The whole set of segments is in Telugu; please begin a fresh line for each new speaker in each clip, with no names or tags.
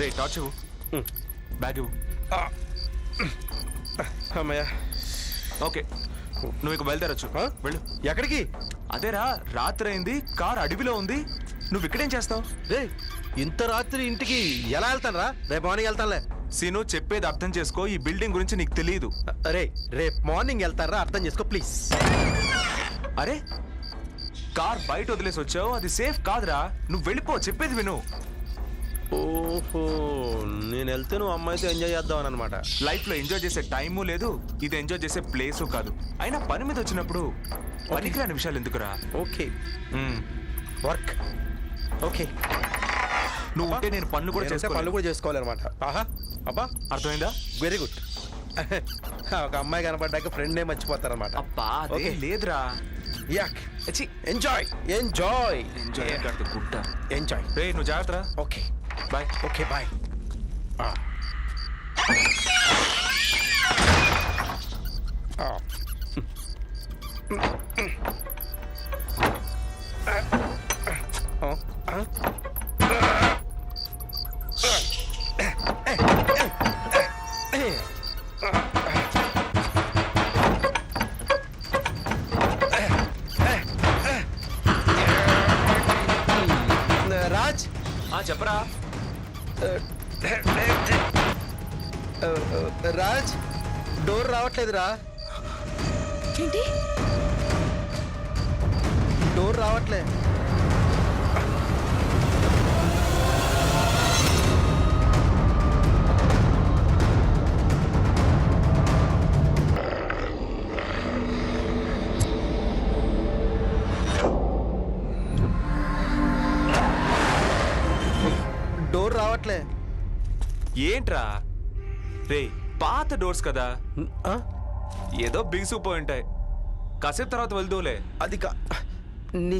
రే టార్చ్ ఇవ్వు. బ్యాగ్ ఇవ్వు.
అమ్మయ్య.
ఓకే. నువ్వు ఇక బయలుదేరొచ్చు? వెళ్ళు.
ఎక్కడికి?
అదేరా రాత్రి అయింది కార్ అడవిలో ఉంది. నువ్వు ఇక్కడేం చేస్తావు?
రే ఇంత రాత్రి ఇంటికి ఎలా వెళ్తాను రా రేపు మార్నింగ్ వెళ్తానులే.
సీను చెప్పేది అర్థం చేసుకో ఈ బిల్డింగ్ గురించి నీకు తెలియదు
రే రేపు మార్నింగ్ వెళ్తారా అర్థం చేసుకో ప్లీజ్.
అరే కార్ బయట వదిలేసి వచ్చావు అది సేఫ్ కాదురా. నువ్వు వెళ్ళిపో చెప్పేది విను.
ఓహో నేను వెళ్తే నువ్వు అమ్మాయితో ఎంజాయ్ చేద్దాం అనమాట
లైఫ్లో ఎంజాయ్ చేసే టైము లేదు ఇది ఎంజాయ్ చేసే ప్లేసు కాదు. అయినా పని మీద వచ్చినప్పుడు పనికిరాని విషయాలు ఎందుకురా?
ఓకే. వర్క్ ఓకే
నువ్వు ఉంటే నేను పనులు కూడా
పనులు
చేసుకోవాలి
కూడా చేసుకోవాలన్నమాట. ఆహా. అబ్బా.
అర్థమైందా?
వెరీ గుడ్ ఒక అమ్మాయి కనపడ్డాక ఫ్రెండ్ మర్చిపోతారనమాట
అబ్బా
Okay.
లేదురా.
యాక్ ఎంజాయ్ ఎంజాయ్
ఎంజాయ్
ఎంజాయ్
రే నువ్వు జాగ్రత్త
okay
bye
okay bye Raj?
ఆ చెప్పరా.
రాజ్ డోర్ రావట్లేదురా.
ఏంటి?
డోర్ రావట్లే.
ఏంట్రా? రే పాత డోర్స్ కదా.
ఆ?
ఏదో బిగుసుకుపోయి ఉంటాయి. కాసేపు తర్వాత వెళ్దూలే.
అది కా నీ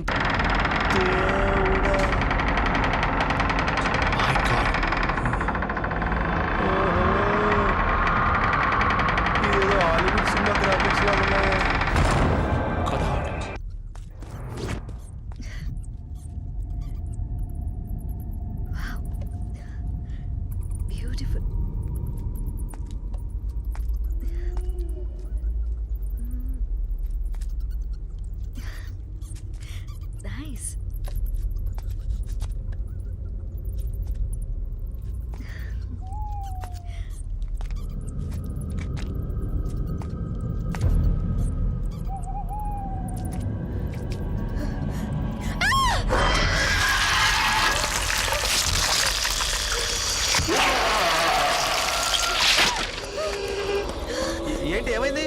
ఏ- ఏంటి ఏమైంది?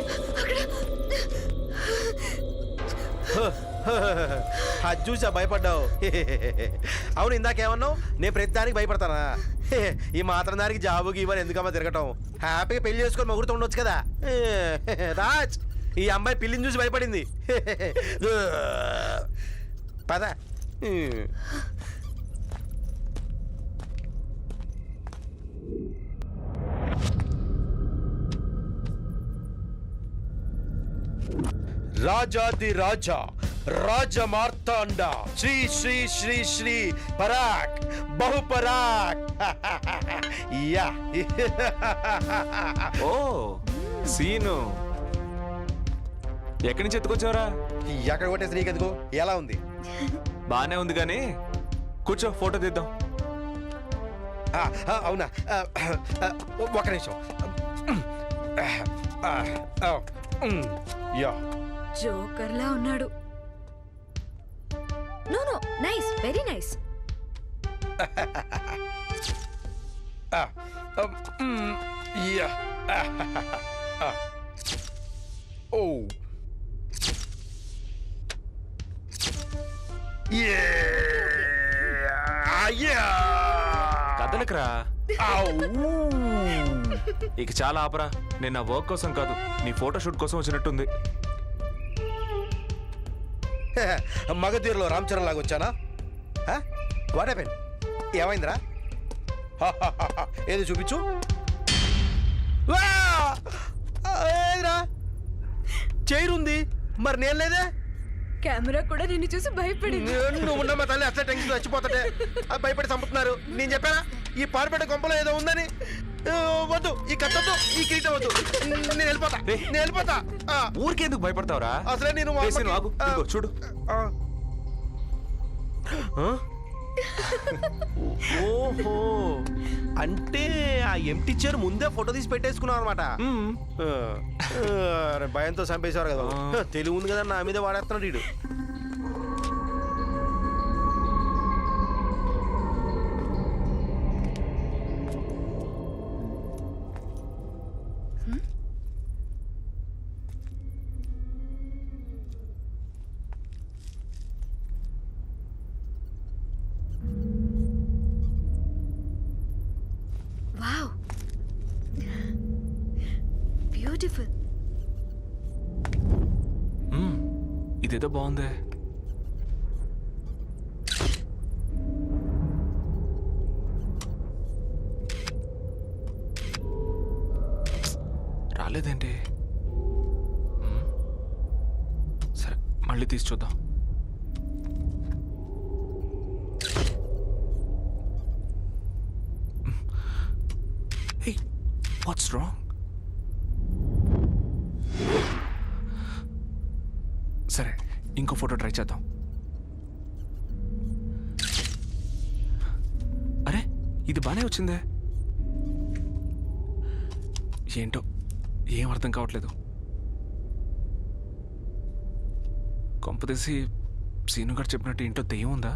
అది చూసా భయపడ్డావు. అవును ఇందాకేమన్నావు నేను ప్రతి దానికి భయపడతానా? ఈ మాత్రం దానికి జాబు ఇవ్వని ఎందుకమ్మా తిరగటం? హ్యాపీగా పెళ్ళి చేసుకొని మొగుడుతూ ఉండొచ్చు కదా? రాజ్ ఈ అమ్మాయి పిల్లిని చూసి భయపడింది. పద. రాజాది రాజా రాజ మార్తాండ శ్రీ శ్రీ శ్రీ శ్రీ పరాక్. బహు పరాక్ యా.
ఓ సీను. ఎక్కడి నుంచి ఎత్తుకొచ్చావురా?
ఎక్కడ కొట్టేసి నీకెందుకు? ఎలా ఉంది?
బానే ఉంది కానీ కూర్చో ఫోటో తీద్దాం.
ఆ, ఆ, అవునా. ఆ, ఆ, ఒక నిమిషం. ఆ, ఆ, ఉమ్, యా.
జోకర్లా ఉన్నాడు. No no nice very nice.
Ah, um, yeah ఆ, ఓ యా
కదలకరా! ఇక చాలా ఆపరా. నేను నా వర్క్ కోసం కాదు నీ ఫోటో షూట్ కోసం వచ్చినట్టుంది.
మగధీరలో రామ్ చరణ్ లాగా వచ్చానా? వాట్ ఏమైందిరా? ఏది చూపించు. వా! ఏదిరా చైర్ ఉంది మరి నేను లేదే?
కెమెరా కూడా నిన్ను చూసి భయపడింది.
నువ్వు ఉండమ్మా తల్లి అట్లా టెన్షన్ చచ్చిపోతాడే ఆ, భయపడి చంపుతున్నారు. నేను చెప్పానా? ఈ పాడుపేట కొంపలో ఏదో ఉందని. వద్దు ఈ కట్టొద్దు ఈ కిరీటం వద్దు. నేను వెళ్ళిపోతా. నేను వెళ్ళిపోతా. ఆ,
ఊరికెందుకు భయపడతావురా?
అసలే నేను
చూడు?
ఓహో. అంటే ఆ ఎంటీ చైర్ ముందే ఫోటో తీసి పెట్టేసుకున్నావు అనమాట. భయంతో చంపేశారు కదా. తెలివి ఉంది కదా నా మీద వాడేస్తున్నాడు వీడు.
బ్యూటిఫుల్.
మ్మ్. ఇదేదో బాగుందే. రాలేదేంటి? మ్మ్. సరే మళ్ళీ తీసి చూద్దాం. వాట్స్ రాంగ్ సరే ఇంకో ఫోటో ట్రై చేద్దాం. అరే ఇది బాగానే వచ్చిందే. ఏంటో ఏం అర్థం కావట్లేదు. కొంపదీసి సీను గారు చెప్పినట్టు ఏంటో దెయ్యం ఉందా?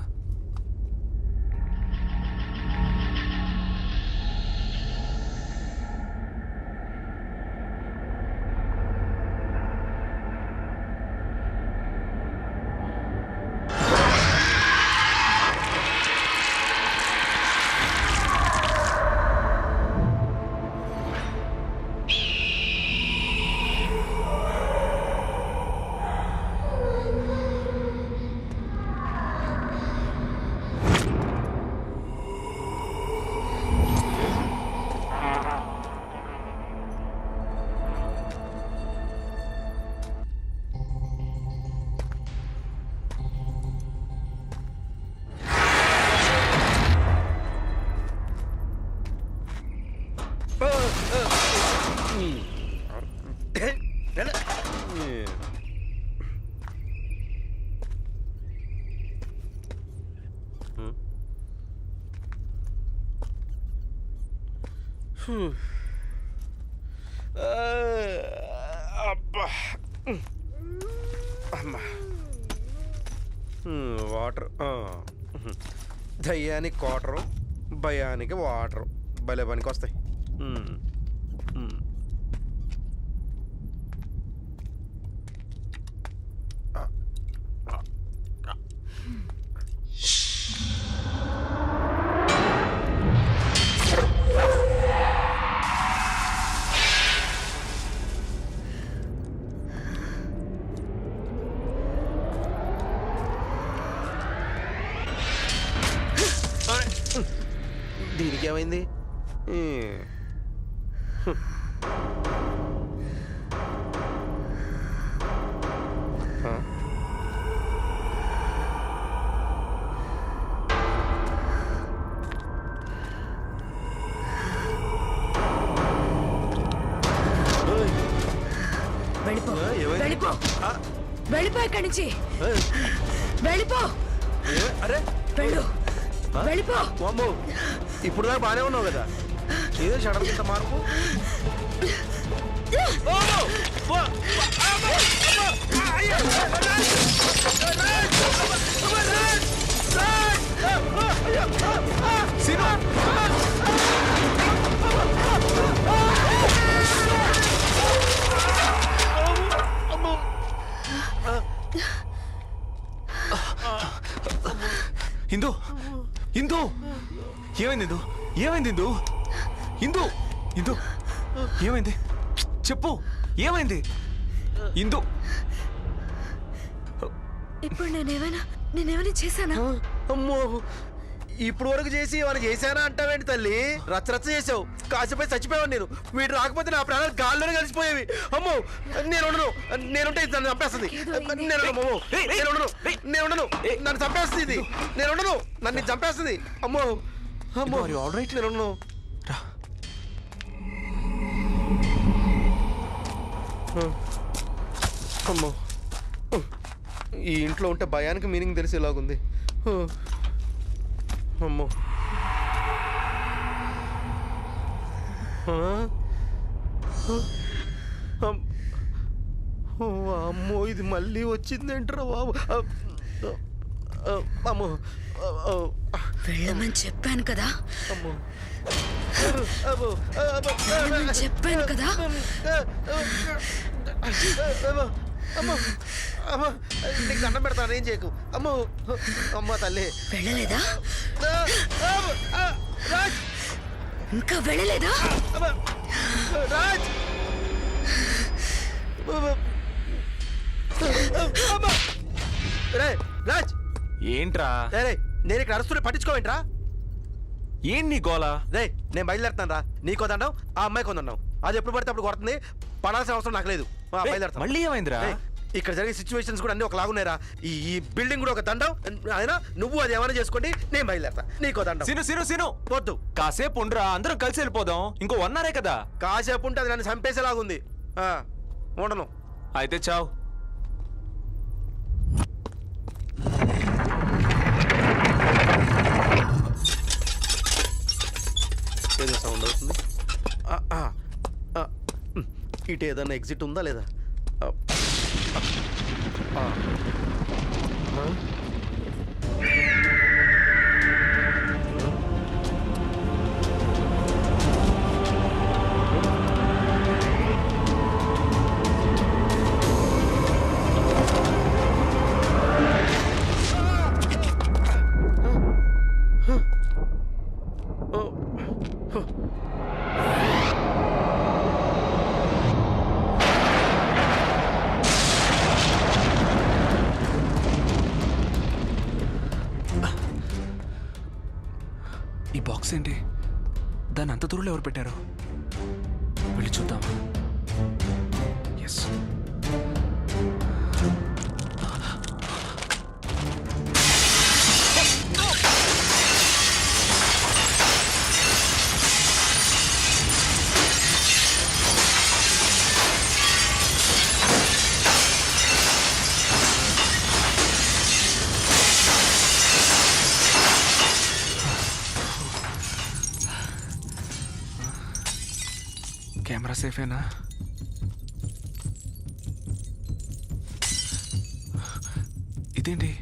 అబ్బా అమ్మా వాటర్ దయ్యానికి కోటరు భయానికి వాటరు భలే పనికి వస్తాయి. దీనికి ఏమైంది.
వెళ్ళిపో. ఇక్కడి నుంచి. వెళ్ళిపో.
ఏ- అరే.
వెళ్ళు? వెళ్ళిపో.
ఇప్పుడు దాకా బాగానే ఉన్నావు కదా ఏదో సడన్ ఇంత మార్పు
సినిమా ఏమైంది ఇందు? ఏమైంది ఇందు? ఇందు? ఇందు? ఏమైంది? చెప్పు. ఏమైంది? ఇందు?
ఇప్పుడు నేనేమైనా నేనేమైనా చేశానా?
అమ్మో. ఇప్పుడు వరకు చేసి వాడిని చేశానా అంటావేంటి తల్లి? రచ్చ రచ్చ చేసావు. కాసేపై చచ్చిపోయాను నేను. వీడు రాకపోతే నా ప్రాణాలు గాల్లోనే కలిసిపోయేవి. అమ్మో నేను ఉండను నేనుంటే ఇది నన్ను చంపేస్తుంది. నేను ఉండను. నేను ఉండను నేను ఉండను నన్ను చంపేస్తుంది ఇది. నేను ఉండను నన్ను చంపేస్తుంది. అమ్మో. అమ్మో? నేను
రా.
ఈ ఇంట్లో ఉంటే భయానికి మీనింగ్ తెలిసేలాగుంది. అమ్మో. అమ్మో ఇది మళ్ళీ వచ్చిందేంట్రా బాబు? అమ్మో.
వెళ్ళమని చెప్పాను కదా. వెళ్ళమని చెప్పాను కదా.
అమ్మో. అమ్మో. అమ్మో నీకు దండం పెడతాను ఏం చేయకు. అమ్మో. అమ్మ తల్లి.
వెళ్ళలేదా?
రాజ్.
ఇంకా వెళ్ళలేదా?
అమ్మో, రాజ్. రాజ్.
ఏంట్రా?
రే రే, నేను ఇక్కడ అరుస్తుంటే పట్టించుకోవేంట్రా?
ఏం నీ గోలా?
రే నేను బయలుదేరుతాను రా నీకో దండం ఆ అమ్మాయి కొందన్నావు అది ఎప్పుడు పడితే అప్పుడు కొడుతుంది. పడాల్సిన అవసరం నాకు లేదు. ఆ,
ఏయ్,
బయలుదేరుతాను.
మళ్ళీ ఏమైందిరా?
ఏయ్, ఇక్కడ జరిగే సిచ్యువేషన్స్ కూడా అన్ని ఒకలాగున్నాయిరా ఈ ఈ బిల్డింగ్ కూడా ఒక దండం. అయినా నువ్వు అది ఏమైనా చేసుకోండి నేను బయలుదేరతా. నీకో దండం.
సిను సిను సిను.
వద్దు.
కాసేపు ఉండరా అందరం కలిసి వెళ్ళిపోదాం. ఇంకో వన్ అవరే కదా.
కాసేపు ఉంటే అది నన్ను చంపేసేలాగుంది. ఆ, ఉండను.
అయితే చావ్.
ఏదో సౌండ్ అవుతుంది. ఇటు ఏదన్నా ఎగ్జిట్ ఉందా లేదా?
ఈ బాక్స్ ఏంటి? దాన్ని అంత దూరంలో ఎవరు పెట్టారు? వెళ్ళి చూద్దామా? ఎస్ సేఫేనా? ఇదేంటి?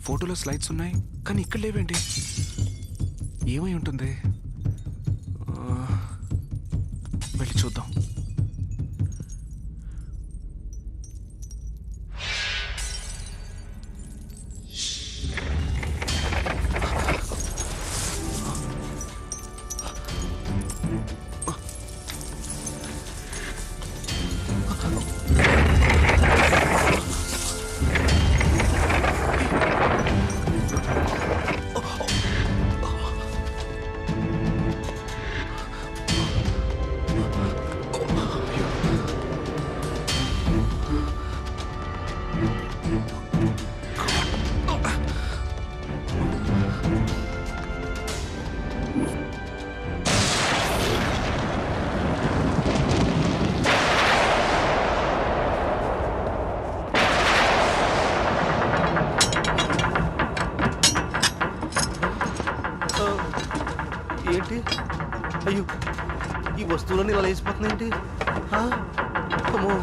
ఫోటోలో స్లైడ్స్ ఉన్నాయి కానీ ఇక్కడ లేవేంటి? ఏమై ఉంటుంది?
వస్తువులన్నీ ఇలా వేసిపోతున్నాయి ఏంటి అమ్మో.